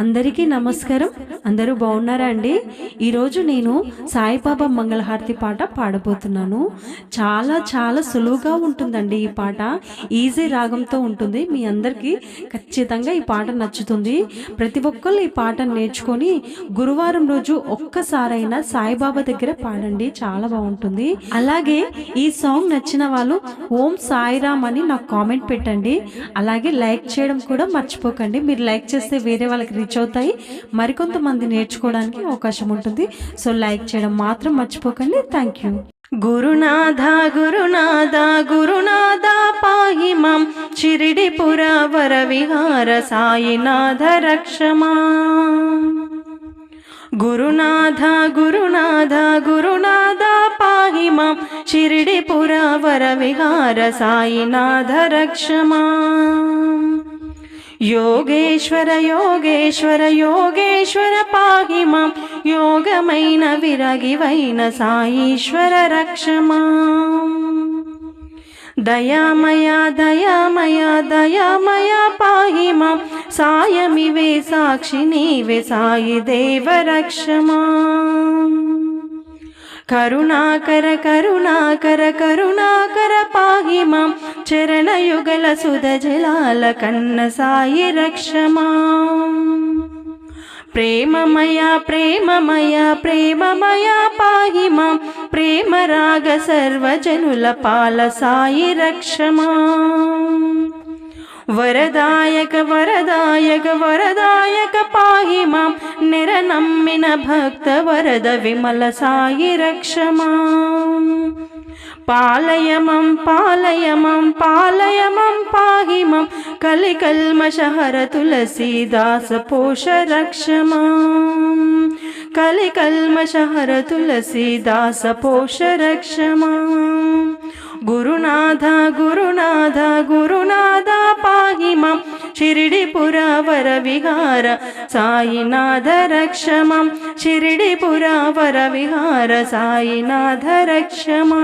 అందరికీ నమస్కారం. అందరూ బాగున్నారా అండి? ఈరోజు నేను సాయిబాబా మంగళహారతి పాట పాడబోతున్నాను. చాలా చాలా సులువుగా ఉంటుందండి ఈ పాట. ఈజీ రాగంతో ఉంటుంది. మీ అందరికీ ఖచ్చితంగా ఈ పాట నచ్చుతుంది. ప్రతి ఒక్కళ్ళు ఈ పాట నేర్చుకొని గురువారం రోజు ఒక్కసారైనా సాయిబాబా దగ్గర పాడండి. చాలా బాగుంటుంది. అలాగే ఈ సాంగ్ నచ్చిన వాళ్ళు ఓం సాయిరామ్ అని నాకు కామెంట్ పెట్టండి. అలాగే లైక్ చేయడం కూడా మర్చిపోకండి. మీరు లైక్ చేస్తే వేరే వాళ్ళకి రీచ్ అవుతాయి మరికొంతమంది నేర్చుకోవడానికి అవకాశం ఉంటుంది. సో లైక్ చేయడం మాత్రం మర్చిపోకండి. Thank you. గురునాథ గురునాథ గురునాథ పాహి మాం. చిరిడి పురవర విహార సాయినాథ రక్షమా గురునాథ గురునాథ గురునాథ పాహి మాం. షిరిడి పురవర విహార సాయినాథ రక్షమా యోగేశ్వర యోగేశ్వర యోగేశ్వర పాహి మాం. యోగమైన విరగివైన సాయీశ్వర రక్షమా దయామయా దయామయా దయామయా పాహి మాం. సాయమివే సాక్షి నీవే సాయి దేవ రక్షమా కరుణాకర కరుణాకర కరుణాకర పాహి మాం చరణయుగల సుధ జలాల కన్న సాయి రక్షమా. ప్రేమమయ ప్రేమమయ ప్రేమమయ పాహి మాం ప్రేమ రాగ సర్వజనుల పాల సాయి రక్షమా. వరదాయక వరదాయక వరదాయక పాహి మాం నిరనమ్మిన భక్త వరద విమల సాయి రక్షమా. పాలయమం పాలయమం పాలయమం పాహి మం కలికల్మషహర తులసీదాస పోష రక్షమా. కలికల్మషహర తులసీదాస పోష రక్షమా. గురునాథ గురునాథ గురునాథ పాహి మం షిరిడి పురవర విహార సాయినాథ రక్షమం షిరిడి పురవర విహార సాయినాథ రక్షమా